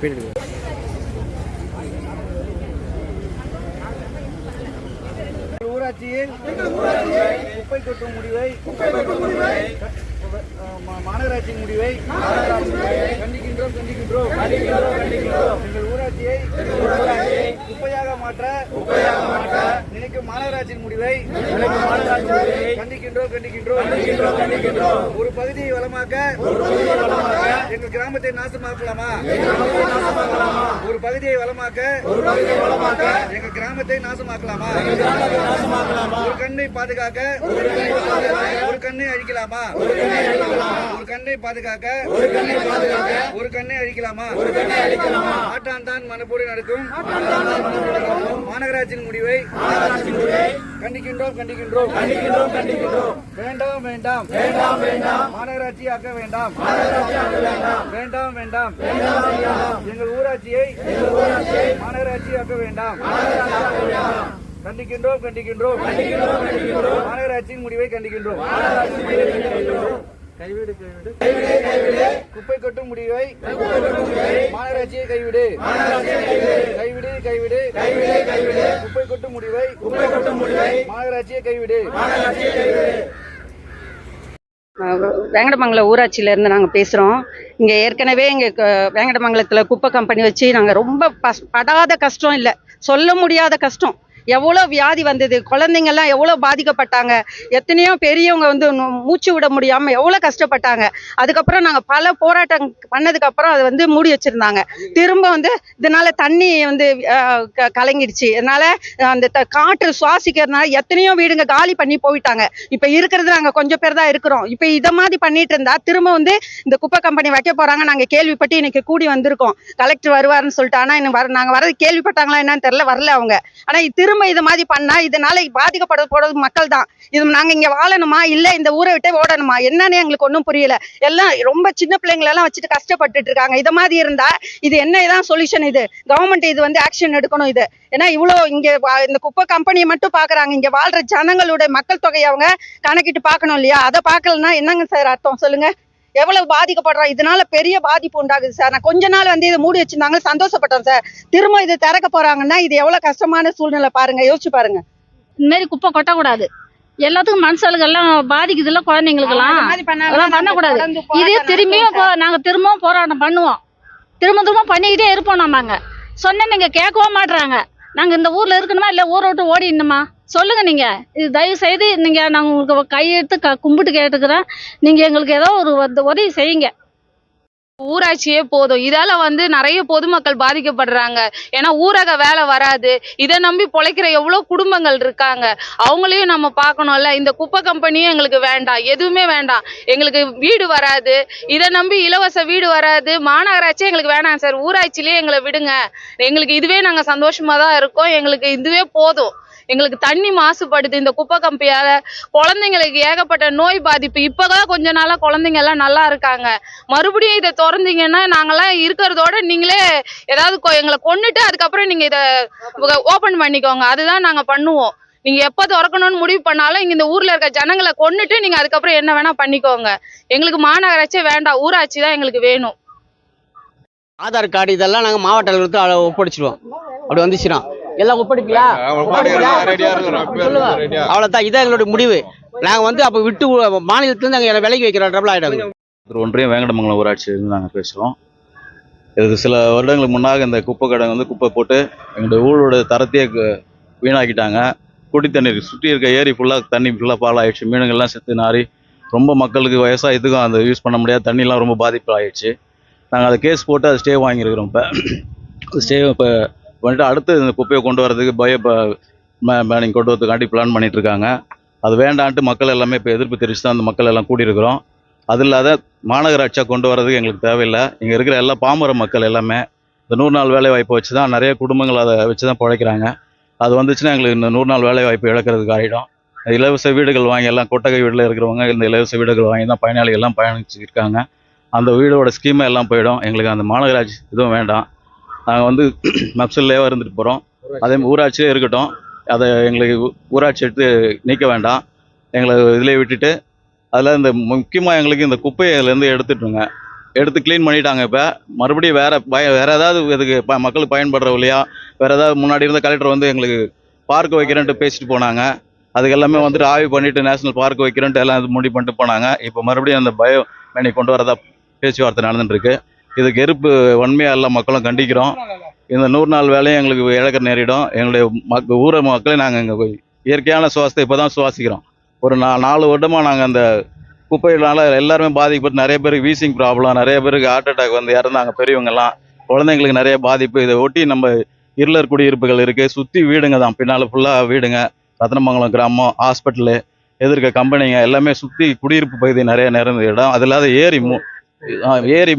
பேர் ஊராட்சியில் குப்பை கொட்டும் முடிவை மாநகராட்சி முடிவை கண்டிக்கின்றோம் கண்டிக்கின்றோம். எங்கள் ஊராட்சியை குப்பையாக மாற்ற நினைக்கும் மாநகராட்சியின் முடிவை கண்டிக்கின்றோம் கண்டிக்கின்றோம். ஒரு பகுதியை வளமாக்க எங்கள் கிராமத்தை நாசமாக்கலாமா? ஒரு பகுதியை வளமாக்க எங்கள் கிராமத்தை நாசமாக்கலாமா? ஒரு கண்ணை பாதுகாக்க ஒரு கண்ணை அழிக்கலாமா? ஒரு கண்ணை பாதுகாக்க ஒரு கண்ணை அழிக்கலாமா? ஆட்டான் தான் மனப்போடு நடக்கும் மாநகராட்சியின் முடிவை கண்டிக்கின்றோம் கண்டிக்கின்றோம். கண்டிக்கின்றோம் கண்டிக்கின்றோம். வேண்டாம் வேண்டாம். வேண்டாம் வேண்டாம். மாநகராட்சி ஆக்க வேண்டாம். வேண்டாம். வேண்டாம் எங்கள் ஊராட்சியை மாநகராட்சி ஆக்க வேண்டாம். கண்டிக்கின்றோம் கண்டிக்கின்றோம். மாநகராட்சியின் முடிவை கண்டிக்கின்றோம். கைவிடு கைவிடு. குப்பை கொட்டும் முடிவை மாநகராட்சியை கைவிடு. கைவிடு கைவிடு. குப்பை கொட்டும் முடிவை குப்பை கொட்டும் முடிவை மாநகராட்சியை கைவிடு. வேங்கடமங்கலம் ஊராட்சியிலேருந்து நாங்கள் பேசுகிறோம் இங்கே ஏற்கனவே இங்கே வேங்கடமங்கலத்தில் குப்பை கம்பெனி வச்சு நாங்கள் ரொம்ப பஸ் படாத கஷ்டம் இல்லை. சொல்ல முடியாத கஷ்டம். எவ்வளோ வியாதி வந்தது? குழந்தைங்கள்லாம் எவ்வளோ பாதிக்கப்பட்டாங்க? எத்தனையோ பெரியவங்க வந்து மூச்சு விட முடியாமல் எவ்வளோ கஷ்டப்பட்டாங்க? அதுக்கப்புறம் நாங்கள் பல போராட்டம் பண்ணதுக்கப்புறம் அதை வந்து மூடி வச்சுருந்தாங்க. திரும்ப வந்து இதனால தண்ணி வந்து க- கலங்கிடுச்சு. அதனால அந்த த- காற்று சுவாசிக்கிறதுனால எத்தனையோ வீடுங்க காலி பண்ணி போயிட்டாங்க. இப்போ இருக்கிறது நாங்கள் கொஞ்சம் பேர் தான் இருக்கிறோம். இப்போ இதை மாதிரி பண்ணிட்டு இருந்தா திரும்ப வந்து இந்த குப்பை கம்பெனி வைக்க போகிறாங்க நாங்கள் கேள்விப்பட்டு இன்னைக்கு கூடி வந்திருக்கோம். கலெக்டர் வருவாருன்னு சொல்லிட்டு. ஆனால் இன்னும் வர நாங்கள் வரது கேள்விப்பட்டாங்களா என்னன்னு தெரில வரல அவங்க. ஆனால் திரும்ப இது மாதிரி பண்ணா இதனால பாதிக்கப்பட போறது மக்கள் தான் இது நாங்கள் இங்கே வாழணுமா? இல்லை இந்த ஊரை விட்டே ஓடணுமா? என்னன்னு எங்களுக்கு ஒன்றும் புரியல. எல்லாம் ரொம்ப சின்ன பிள்ளைங்களெல்லாம் வச்சுட்டு கஷ்டப்பட்டுட்டு இருக்காங்க. இது மாதிரி இருந்தா இது என்ன இதான் சொல்யூஷன் இது? கவர்மெண்ட் இது வந்து ஆக்ஷன் எடுக்கணும் இது. ஏன்னா இவ்வளோ இங்க இந்த குப்பை கம்பெனியை மட்டும் பாக்குறாங்க. இங்க வாழ்ற ஜனங்களுடைய மக்கள் தொகையை அவங்க கணக்கிட்டு பார்க்கணும் இல்லையா? அதை பார்க்கலன்னா என்னங்க சார் அர்த்தம்? சொல்லுங்க. எவ்வளவு பாதிக்கப்படுறோம் இதனால பெரிய பாதிப்பு உண்டாகுது சார் நான் கொஞ்ச நாள் வந்து இதை மூடி வச்சிருந்தாங்க சந்தோஷப்பட்டோம் சார் திரும்ப இது திறக்க போறாங்கன்னா இது எவ்வளவு கஷ்டமான சூழ்நிலை பாருங்க. யோசிச்சு பாருங்க. இந்த மாதிரி குப்பை கொட்டக்கூடாது. எல்லாத்துக்கும் மனுஷாளுக்கு எல்லாம் பாதிக்குதுல்ல குழந்தைங்களுக்கெல்லாம். பண்ணக்கூடாது. இதே திரும்பியும் நாங்க திரும்பவும் போராட்டம் பண்ணுவோம். திரும்ப திரும்ப பண்ணிக்கிட்டே இருப்போம் நாங்க சொன்ன நீங்க கேட்கவும் மாட்றாங்க. நாங்க இந்த ஊர்ல இருக்கணுமா? இல்ல ஊரை விட்டு ஓடிடணுமா? சொல்லுங்க நீங்க. இது தயவு செய்து நீங்க நாங்க உங்களுக்கு கையெடுத்து க கும்பிட்டு கேட்டுக்கிறேன் நீங்க எங்களுக்கு ஏதோ ஒரு உதவி செய்யுங்க. ஊராட்சியே போதும். இதால வந்து நிறைய பொதுமக்கள் பாதிக்கப்படுறாங்க. ஏன்னா ஊரக வேலை வராது. இதை நம்பி பொழைக்கிற எவ்வளோ குடும்பங்கள் இருக்காங்க. அவங்களையும் நம்ம பார்க்கணும்ல. இந்த குப்பை கம்பெனியும் எங்களுக்கு வேண்டாம். எதுவுமே வேண்டாம். எங்களுக்கு வீடு வராது. இதை நம்பி இலவச வீடு வராது. மாநகராட்சியே எங்களுக்கு வேணாம் சார். ஊராட்சியிலேயே எங்களை விடுங்க. எங்களுக்கு இதுவே நாங்கள் சந்தோஷமாக தான் இருக்கோம். எங்களுக்கு இதுவே போதும். எங்களுக்கு தண்ணி மாசுபடுது. இந்த குப்பை கம்பியால குழந்தைங்களுக்கு ஏகப்பட்ட நோய் பாதிப்பு. இப்பதான் கொஞ்ச நாளா குழந்தைங்க எல்லாம் நல்லா இருக்காங்க. மறுபடியும் இதை திறந்தீங்கன்னா நாங்கெல்லாம் இருக்கிறதோட நீங்களே ஏதாவது கொ- எங்களை கொன்னுட்டு அதுக்கப்புறம் நீங்க இதை ஓபன் பண்ணிக்கோங்க. அதுதான் நாங்க பண்ணுவோம். நீங்க எப்ப திறக்கணும்னு முடிவு பண்ணாலும் இங்க இந்த ஊர்ல இருக்க ஜனங்களை கொன்னுட்டு நீங்க அதுக்கப்புறம் என்ன வேணா பண்ணிக்கோங்க. எங்களுக்கு மாநகராட்சியே வேண்டாம். ஊராட்சி தான் எங்களுக்கு வேணும். ஆதார் கார்டு இதெல்லாம் நாங்கள் மாவட்ட அலுவலகத்துக்கு அதை ஒப்படைச்சிடுவோம் அப்படி வந்துச்சுன்னா. எல்லாம் ஒப்படைக்கலாம் சொல்லுங்க. அவ்வளோதான் இதான் எங்களுடைய முடிவு. நாங்கள் வந்து அப்போ விட்டு மாநிலத்துலேருந்து நாங்கள் விலைக்கு வைக்கிற ட்ரபிள் ஆகிடாங்க திரு ஒன்றியம் வேங்கடமங்கலம் ஊராட்சியிலிருந்து நாங்கள் பேசுகிறோம் இது சில வருடங்களுக்கு முன்னாக இந்த குப்பை கடை வந்து குப்பை போட்டு எங்களுடைய ஊரோட தரத்தையே வீணாக்கிட்டாங்க. குடி தண்ணீர் சுற்றி இருக்க ஏரி ஃபுல்லாக தண்ணி ஃபுல்லாக பாலாயிடுச்சு மீனுங்கள்லாம் செத்து நாரி ரொம்ப மக்களுக்கு விவசாயத்துக்கும் அந்த யூஸ் பண்ண முடியாத தண்ணிலாம் ரொம்ப பாதிப்பு ஆயிடுச்சு நாங்கள் அதை கேஸ் போட்டு அதை ஸ்டே வாங்கியிருக்கிறோம் இப்போ. ஸ்டே இப்போ வந்துட்டு அடுத்து இந்த குப்பையை கொண்டு வரதுக்கு பயோ பேனிங் கொண்டு வரதுக்காண்டி பிளான் பண்ணிகிட்ருக்காங்க இருக்காங்க. அது வேண்டான்ட்டு மக்கள் எல்லாமே இப்போ எதிர்ப்பு தெரிவித்து தான் அந்த மக்கள் எல்லாம் கூடியிருக்கிறோம். அது இல்லாத மாநகராட்சியாக கொண்டு வரதுக்கு எங்களுக்கு தேவையில்லை. இங்கே இருக்கிற எல்லா பாமர மக்கள் எல்லாமே இந்த நூறு நாள் வேலை வாய்ப்பை வச்சு தான் நிறைய குடும்பங்கள் அதை வச்சு தான் பிழைக்கிறாங்க. அது வந்துச்சுன்னா எங்களுக்கு இந்த நூறு நாள் வேலை வாய்ப்பு இழக்கிறதுக்கு ஆகிடும் இலவச வீடுகள் வாங்கி எல்லாம் கொட்டகை வீட்டில் இருக்கிறவங்க இந்த இலவச வீடுகள் வாங்கி தான் பயனாளிகள் எல்லாம் பயணிச்சுருக்காங்க அந்த வீடோட ஸ்கீமே எல்லாம் போயிடும். எங்களுக்கு அந்த மாநகராட்சி இதுவும் வேண்டாம். நாங்கள் வந்து மெப்சல்லேயே இருந்துட்டு போகிறோம் அதே ஊராட்சியே இருக்கட்டும். அதை எங்களுக்கு ஊராட்சி எடுத்து நீக்க வேண்டாம். எங்களை இதிலே விட்டுட்டு அதில் இந்த முக்கியமாக எங்களுக்கு இந்த குப்பையை இதுலேருந்து எடுத்துட்டுருங்க எடுத்து க்ளீன் பண்ணிட்டாங்க இப்போ. மறுபடியும் வேறு பய வேறு ஏதாவது இதுக்கு ப மக்களுக்கு பயன்படுற வழியா வேறு ஏதாவது முன்னாடி இருந்த கலெக்டர் வந்து எங்களுக்கு பார்க் வைக்கிறேன்ட்டு பேசிட்டு போனாங்க. அதுக்கு எல்லாமே வந்துட்டு ஆய்வு பண்ணிவிட்டு நேஷனல் பார்க் வைக்கிறேன்ட்டு எல்லாம் இது முடிவு பண்ணிட்டு போனாங்க. இப்போ மறுபடியும் அந்த பயோ மேனி கொண்டு வரதா பேச்சுவார்த்தை நடந்துட்டுருக்கு. இதுக்கு எருப்பு வன்மையாக எல்லா மக்களும் கண்டிக்கிறோம். இந்த நூறு நாள் வேலையும் எங்களுக்கு இழக்க நேரிடும். எங்களுடைய மக் ஊர மக்களே நாங்கள் இங்கே இயற்கையான சுவாசத்தை இப்போ தான் சுவாசிக்கிறோம். ஒரு நா நாலு வருடமாக நாங்கள் அந்த குப்பையினால் எல்லாருமே பாதிக்கப்பட்டு நிறைய பேருக்கு வீசிங் ப்ராப்ளம் நிறைய பேருக்கு ஹார்ட் அட்டாக் வந்து இறந்தாங்க பெரியவங்கெல்லாம். குழந்தைங்களுக்கு நிறைய பாதிப்பு. இதை ஒட்டி நம்ம இருளர் குடியிருப்புகள் இருக்குது சுற்றி வீடுங்க தான். பின்னால் ஃபுல்லாக வீடுங்க. ரத்னமங்கலம் கிராமம் ஹாஸ்பிட்டலு எதிர்க்க கம்பெனிங்க எல்லாமே சுற்றி குடியிருப்பு பகுதி நிறைய நிறைந்த இடம். அது இல்லாத ஏரி மூ ஆ, ஏரி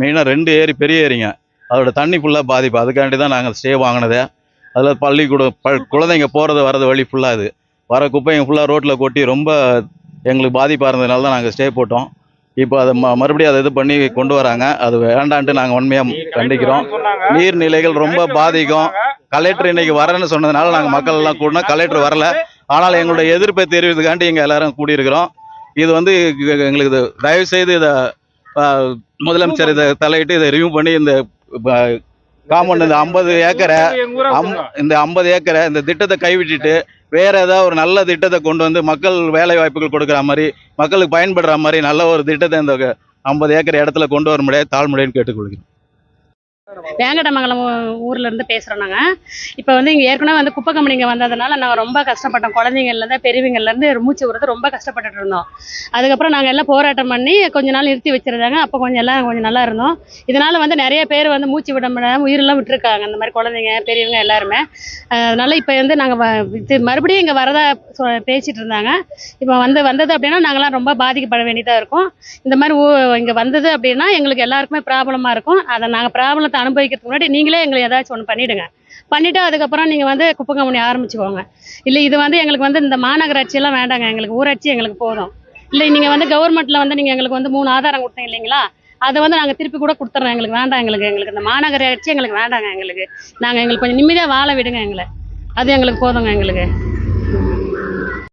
மெயினாக ரெண்டு ஏரி பெரிய ஏரிங்க. அதோட தண்ணி ஃபுல்லாக பாதிப்பு. அதுக்காண்டி தான் நாங்கள் ஸ்டே வாங்கினதே. அதில் பள்ளிக்கூடம் ப குழந்தைங்க போகிறது வர்றது வழி ஃபுல்லாக இது. வர குப்பைங்க ஃபுல்லாக ரோட்டில் கொட்டி ரொம்ப எங்களுக்கு பாதிப்பாக இருந்ததுனால தான் நாங்கள் ஸ்டே போட்டோம். இப்போ அதை ம மறுபடியும் அதை இது பண்ணி கொண்டு வராங்க. அது வேண்டான்ட்டு நாங்கள் உண்மையாக கண்டிக்கிறோம். நீர்நிலைகள் ரொம்ப பாதிக்கும். கலெக்டர் இன்னைக்கு வரேன்னு சொன்னதுனால நாங்கள் மக்கள் எல்லாம் கூடனா கலெக்டர் வரல. ஆனால் எங்களுடைய எதிர்ப்பை தெரிவித்துக்காண்டி இங்கே எல்லாரும் கூடியிருக்கிறோம். இது வந்து எங்களுக்கு இது தயவு செய்து இதை முதலமைச்சர் இதை தலையிட்டு இதை ரிவ்யூ பண்ணி இந்த காம்பவுண்ட் இந்த ஐம்பது ஏக்கரை இந்த ஐம்பது ஏக்கரை இந்த திட்டத்தை கைவிட்டுட்டு வேற ஏதாவது ஒரு நல்ல திட்டத்தை கொண்டு வந்து மக்கள் வேலை வாய்ப்புகள் கொடுக்குற மாதிரி மக்களுக்கு பயன்படுற மாதிரி நல்ல ஒரு திட்டத்தை இந்த ஐம்பது ஏக்கர் இடத்துல கொண்டு வர முடியாது தாழ்முறைன்னு கேட்டுக்கொள்கிறேன். வேங்கடமங்கலம் ஊ- ஊர்ல இருந்து பேசுறோம் நாங்க. இப்போ வந்து இங்க ஏற்கனவே வந்து குப்பை கம்பெனிங்க வந்ததுனால நாங்கள் ரொம்ப கஷ்டப்பட்டோம். குழந்தைங்கள்லேருந்து இருந்து பெரியவங்கள்ல இருந்து மூச்சு விடுறது ரொம்ப கஷ்டப்பட்டுட்டு இருந்தோம். அதுக்கப்புறம் நாங்க எல்லாம் போராட்டம் பண்ணி கொஞ்ச நாள் நிறுத்தி வச்சிருந்தாங்க. அப்போ கொஞ்சம் எல்லாம் கொஞ்சம் நல்லா இருந்தோம். இதனால வந்து நிறைய பேர் வந்து மூச்சு விட முடியாமல் உயிரெல்லாம் விட்டுருக்காங்க. இந்த மாதிரி குழந்தைங்க பெரியவங்க எல்லாருமே. அதனால் அதனால இப்போ வந்து நாங்க வ- இது மறுபடியும் இங்க வரதா சொ- பேசிட்டு இருந்தாங்க. இப்போ வந்து வந்தது அப்படின்னா நாங்களாம் ரொம்ப பாதிக்கப்பட வேண்டியதா இருக்கும். இந்த மாதிரி ஊ- இங்க வந்தது அப்படின்னா எங்களுக்கு எல்லாருக்குமே ப்ராப்ளமா இருக்கும். அதை நாங்க ப்ராப்ளத்தை அனுபவிக்கிறதுக்கு முன்னாடி நீங்களே எங்களை ஏதாச்சும் ஒன்று பண்ணிடுங்க. பண்ணிட்டு அதுக்கப்புறம் நீங்க வந்து குப்பை கம்பெனி ஆரம்பிச்சுக்கோங்க. இல்லை இது வந்து எங்களுக்கு வந்து இந்த மாநகராட்சி எல்லாம் வேண்டாங்க. எங்களுக்கு ஊராட்சி எங்களுக்கு போதும். இல்லை நீங்க வந்து கவர்மெண்ட்ல வந்து நீங்க எங்களுக்கு வந்து மூணு ஆதாரம் கொடுத்தீங்க இல்லைங்களா? அதை வந்து நாங்கள் திருப்பி கூட கொடுத்துட்றோம் எங்களுக்கு வேண்டாம் எங்களுக்கு. எங்களுக்கு இந்த மாநகராட்சி எங்களுக்கு வேண்டாங்க எங்களுக்கு. நாங்கள் எங்களுக்கு கொஞ்சம் நிம்மதியாக வாழ விடுங்க எங்களை. அது எங்களுக்கு போதுங்க எங்களுக்கு.